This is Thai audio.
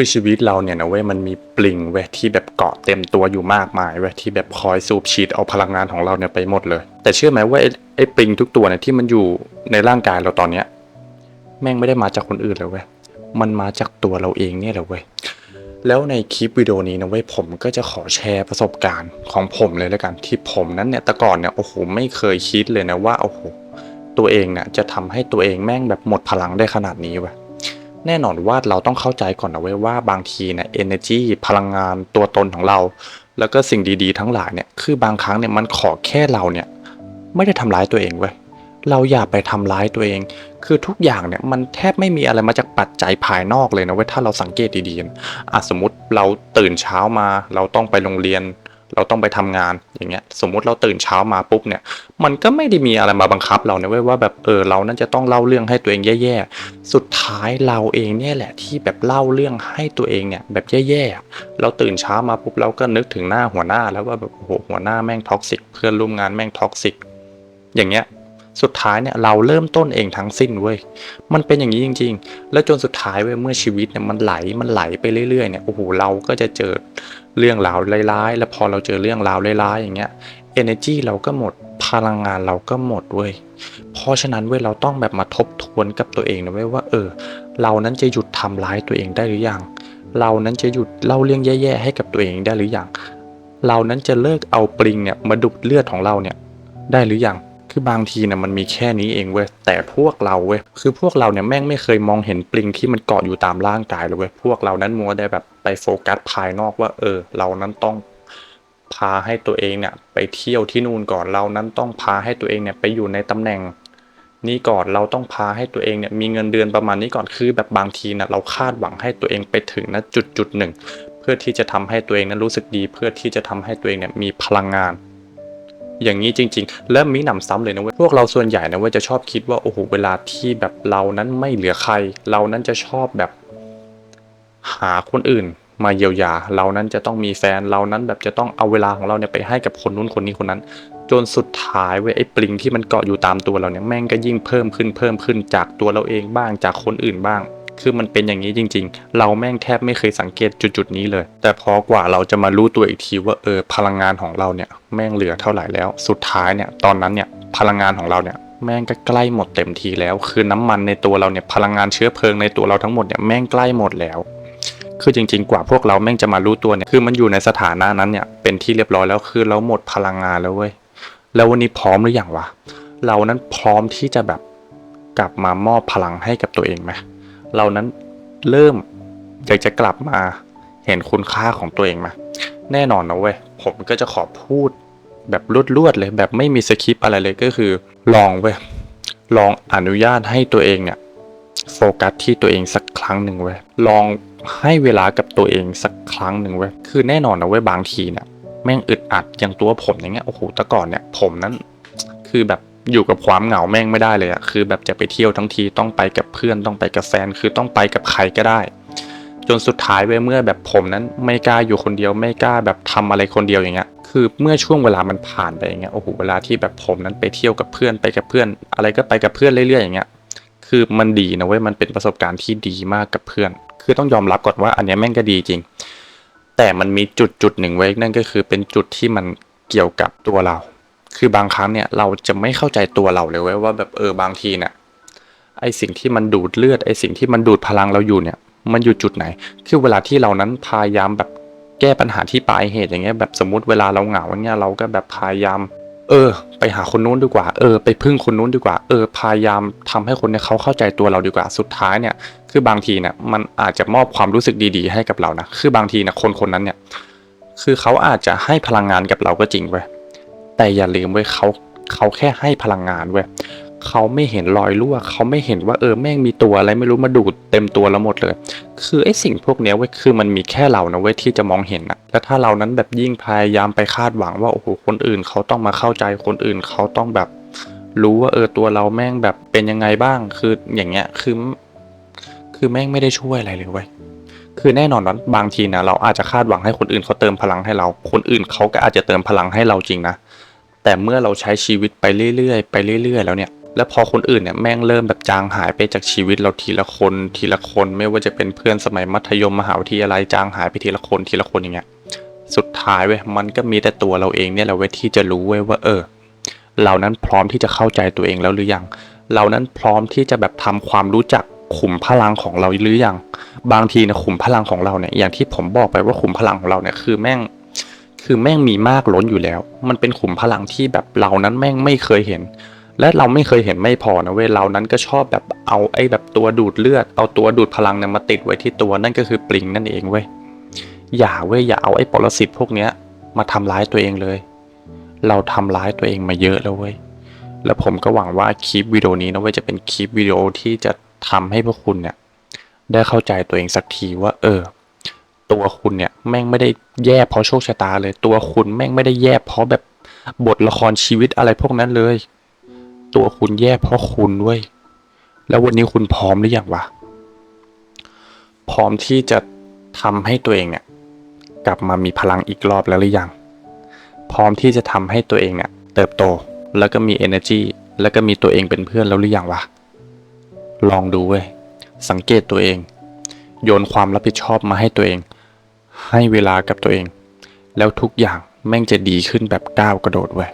คือชีวิตเราเนี่ยนะเว้ยมันมีปลิงเว้ยที่แบบเกาะเต็มตัวอยู่มากมายเว้ยที่แบบคอยสูบฉีดเอาพลังงานของเราเนี่ยไปหมดเลย แต่เชื่อไหมว่าไอ้ไอ้ปลิงทุกตัวเนี่ยที่มันอยู่ในร่างกายเราตอนเนี้ยแม่งไม่ได้มาจากคนอื่นเลยเว้ยมันมาจากตัวเราเองเนี่ยแหละเว้ยแล้วในคลิปวิดีโอนี้นะเว้ยผมก็จะขอแชร์ประสบการณ์ของผมเลยแล้วกันที่ผมนั้นเนี่ยแต่ก่อนเนี่ยโอ้โหไม่เคยคิดเลยนะว่าโอ้โหตัวเองเนี่ยจะทำให้ตัวเองแม่งแบบหมดพลังได้ขนาดนี้เว้ย แน่นอนว่าเราต้องเข้าใจก่อนนะเว้ยว่าบางทีเนี่ย energy พลังงานตัวตนของเรา แล้วก็สิ่งดีๆ ทั้งหลายเนี่ยคือบางครั้งเนี่ยมันขอแค่เราเนี่ยไม่ได้ทำร้ายตัวเองเว้ยเราอย่าไปทำร้ายตัวเอง คือทุกอย่างเนี่ยมันแทบไม่มีอะไรมาจากปัจจัยภายนอกเลยนะเว้ยถ้าเราสังเกตดีๆอะสมมติเราตื่นเช้ามา เราต้องไปโรงเรียน เราต้องไปทำงานอย่างเงี้ยสมมุติเราตื่นเช้ามาปุ๊บเนี่ยมันก็ไม่ได้มีอะไรมาบังคับเราเนี่ยว่าแบบเออเรานั่นจะต้องเล่าเรื่องให้ตัวเองแย่ๆสุดท้ายเราเองเนี่ยแหละที่แบบเล่าเรื่องให้ตัวเองเนี่ยแบบแย่ๆเราตื่นเช้ามาปุ๊บเราก็นึกถึงหน้าหัวหน้าแล้วว่าแบบโอ้โหหัวหน้าแม่งท็อกซิกเพื่อนร่วมงานแม่งท็อกซิกอย่างเงี้ยสุดท้ายเนี่ยเราเริ่มต้นเองทั้งสิ้นเว้ย มันเป็นอย่างนี้จริง ๆ แล้วจนสุดท้ายเว้ยเมื่อชีวิตเนี่ยมันไหลมันไหลไปเรื่อยๆเนี่ยโอ้โหเราก็จะเจอ เรื่องราวร้ายๆ แล้วพอเราเจอเรื่องราวร้ายๆอย่างเงี้ย energy เราก็หมดพลังงานเราก็หมดเว้ย เพราะฉะนั้นเว้ยเราต้องแบบมาทบทวนกับตัวเองนะเว้ยว่าเออ เรานั้นจะหยุดทำร้ายตัวเองได้หรือยัง เรานั้นจะหยุดเล่าเรื่องแย่ๆให้กับตัวเองได้หรือยัง เรานั้นจะเลิกเอาปริงเนี่ยมาดุดเลือดของเราเนี่ยได้หรือยัง คือบางทีเนี่ยมันมีแค่นี้เองเว้ยแต่พวกเราเว้ยคือพวกเราเนี่ยแม่งไม่เคยมองเห็นปลิงที่มันเกาะอยู่ตามร่างกายเลยเว้ยพวกเรานั้นมัวแต่แบบไปโฟกัสภายนอกว่า เออ เรานั้นต้องพาให้ตัวเองเนี่ยไปเที่ยวที่นู่นก่อนเรานั้นต้องพาให้ตัวเองเนี่ยไปอยู่ในตำแหน่ง นี้ก่อนเราต้องพาให้ตัวเองเนี่ยมีเงินเดือนประมาณนี้ก่อนคือแบบบางทีนะเราคาดหวังให้ตัวเองไปถึงนะจุดจุดหนึ่ง เพื่อที่จะทำให้ตัวเองนั้นรู้สึกดี เพื่อที่จะทำให้ตัวเองเนี่ยมีพลังงาน อย่างนี้จริง ๆ และมีหนำซ้ำเลยนะเว้ยพวกเราส่วนใหญ่นะเว่าจะชอบคิดว่าโอ้โหเวลาที่แบบเรานั้นไม่เหลือใคร เรานั้นจะชอบแบบ หาคนอื่น มาเยียวยา เรานั้นจะต้องมีแฟนเรานั้นแบบจะต้องเอาเวลาของเราเนี่ยไปให้กับคนนู้นคนนี้คนนั้น จนสุดท้ายเว้ยไอ้ปลิงที่มันเกาะอยู่ตามตัวเราเนี่ยแม่งก็ยิ่งเพิ่มขึ้นเพิ่มขึ้นจากตัวเราเองบ้างจากคนอื่นบ้าง คือมันเป็นอย่างนี้จริง ๆ เราแม่งแทบไม่เคยสังเกตจุดๆนี้เลย แต่พอกว่าเราจะมารู้ตัวอีกทีว่าเออพลังงานของเราเนี่ยแม่งเหลือเท่าไหร่แล้ว สุดท้ายเนี่ยตอนนั้นเนี่ยพลังงานของเราเนี่ยแม่งก็ใกล้หมดเต็มทีแล้ว คือน้ำมันในตัวเราเนี่ยพลังงานเชื้อเพลิงในตัวเราทั้งหมดเนี่ยแม่งใกล้หมดแล้ว คือจริง ๆ กว่าพวกเราแม่งจะมารู้ตัวเนี่ยคือมันอยู่ในสถานะนั้นเนี่ยเป็นที่เรียบร้อยแล้วคือเราหมดพลังงานแล้วเว้ยแล้ววันนี้พร้อมหรือยังวะเรานั้นพร้อมที่จะแบบกลับมามอบพลังให้กับตัวเองไหม เรานั้นเริ่มอยากจะกลับมาเห็นคุณค่าของตัวเองไหมแน่นอนนะเว้ย ผมก็จะขอพูดแบบรวดๆเลย แบบไม่มีสคริปอะไรเลยก็คือ ลองเว้ย ลองอนุญาตให้ตัวเองเนี่ยโฟกัสที่ตัวเองสักครั้งหนึ่งเว้ย ลองให้เวลากับตัวเองสักครั้งหนึ่งเว้ย คือแน่นอนนะเว้ยบางทีเนี่ยแม่งอึดอัดอย่างตัวผมอย่างเงี้ยโอ้โหแต่ก่อนเนี่ยผมนั้นคือแบบ อยู่กับความเหงาแม่งไม่ได้เลยอะคือแบบจะไปเที่ยวทั้งทีต้องไปกับเพื่อนต้องไปกับแฟนคือต้องไปกับใครก็ได้ จนสุดท้ายเว้ยเมื่อแบบผมนั้นไม่กล้าอยู่คนเดียวไม่กล้าแบบทำอะไรคนเดียวอย่างเงี้ยคือเมื่อช่วงเวลามันผ่านไปอย่างเงี้ยโอ้โหเวลาที่แบบผมนั้นไปเที่ยวกับเพื่อนไปกับเพื่อน อะไรก็ไปกับเพื่อนเรื่อยๆอย่างเงี้ยคือมันดีนะเว้ยมันเป็นประสบการณ์ที่ดีมากกับเพื่อน คือต้องยอมรับก่อนว่าอันเนี้ยแม่งก็ดีจริง แต่มันมีจุดจุดหนึ่งไว้ยนั่นก็คือเป็นจุดที่มันเกี่ยวกับตัวเรา คือบางครั้งเนี่ยเราจะไม่เข้าใจตัวเราเลยเว้ยว่าแบบเออบางทีเนี่ยไอสิ่งที่มันดูดเลือดไอสิ่งที่มันดูดพลังเราอยู่เนี่ย มันอยู่จุดไหน คือเวลาที่เรานั้นพยายามแบบแก้ปัญหาที่ปลายเหตุอย่างเงี้ยแบบสมมติเวลาเราเหงาเนี่ยเราก็แบบพยายาม เออ ไปหาคนนู้นดีกว่า เออ ไปพึ่งคนนู้นดีกว่า เออ พยายามทำให้คนเนี่ยเขาเข้าใจตัวเราดีกว่าสุดท้ายเนี่ย คือบางทีเนี่ยมันอาจจะมอบความรู้สึกดีๆ ให้กับเรานะคือบางทีเนี่ยคนคนนั้นเนี่ย คือเขาอาจจะให้พลังงานกับเราก็จริงเว้ย แต่อย่าลืมเว้ยเขาเขาแค่ให้พลังงานเว้ยเขาไม่เห็นรอยรั่วเขาไม่เห็นว่าเออแม่งมีตัวอะไรไม่รู้มาดูดเต็มตัวเราหมดเลย คือไอ้สิ่งพวกนี้เว้ยคือมันมีแค่เรานะเว้ยที่จะมองเห็นนะแล้วถ้าเรานั้นแบบยิ่งพยายามไปคาดหวังว่าโอ้โหคนอื่นเขาต้องมาเข้าใจคนอื่นเขาต้องแบบ รู้ว่าเออตัวเราแม่งแบบเป็นยังไงบ้าง คืออย่างเงี้ยคือ คือแม่งไม่ได้ช่วยอะไรเลยเว้ยคือแน่นอนว่าบางทีนะเราอาจจะคาดหวังให้คนอื่นเขาเติมพลังให้เรา คนอื่นเขาก็อาจจะเติมพลังให้เราจริงนะ แต่เมื่อเราใช้ชีวิตไปเรื่อยๆไปเรื่อยๆ แล้วเนี่ย แล้วพอคนอื่นเนี่ยแม่งเริ่มแบบจางหายไปจากชีวิตเราทีละคนทีละคน ไม่ว่าจะเป็นเพื่อนสมัยมัธยมมหาวิทยาลัยจางหายไปทีละคนทีละคนอย่างเงี้ย สุดท้ายเว้ยมันก็มีแต่ตัวเราเองเนี่ยแหละเว้ยที่จะรู้เว้ยว่าเออเรานั้นพร้อมที่จะเข้าใจตัวเองแล้วหรือยัง เรานั้นพร้อมที่จะแบบทำความรู้จักขุมพลังของเราหรือยัง บางทีเนี่ยขุมพลังของเราเนี่ยอย่างที่ผมบอกไปว่าขุมพลังของเราเนี่ยคือแม่ง คือแม่งมีมากล้นอยู่แล้ว มันเป็นขุมพลังที่แบบเรานั้นแม่งไม่เคยเห็น และเราไม่เคยเห็นไม่พอนะเว้ยเรานั้นก็ชอบแบบเอาไอ้แบบตัวดูดเลือด เอาตัวดูดพลังเนี่ยมาติดไว้ที่ตัวนั่นก็คือปลิงนั่นเองเว้ยอย่าเว้ยอย่าเอาไอ้ปรสิตพวกเนี้ยมาทำร้ายตัวเองเลย เราทำร้ายตัวเองมาเยอะแล้วเว้ยแล้วผมก็หวังว่าคลิปวิดีโอนี้นะเว้ยจะเป็นคลิปวิดีโอที่จะทำให้พวกคุณเนี่ยได้เข้าใจตัวเองสักทีว่า เออ ตัวคุณเนี่ยแม่งไม่ได้แย่เพราะโชคชะตาเลย ตัวคุณแม่งไม่ได้แย่เพราะแบบบทละครชีวิตอะไรพวกนั้นเลย ตัวคุณแย่เพราะคุณเว้ยแล้ววันนี้คุณพร้อมหรือยังวะพร้อมที่จะทำให้ตัวเองเนี่ยกลับมามีพลังอีกรอบแล้วหรือยัง พร้อมที่จะทำให้ตัวเองเนี่ยเติบโตแล้วก็มี energy แล้วก็มีตัวเองเป็นเพื่อนแล้วหรือยังวะลองดูเว้ยสังเกตตัวเอง โยนความรับผิดชอบมาให้ตัวเอง ให้เวลากับตัวเอง แล้วทุกอย่างแม่งจะดีขึ้นแบบก้าวกระโดดเว้ย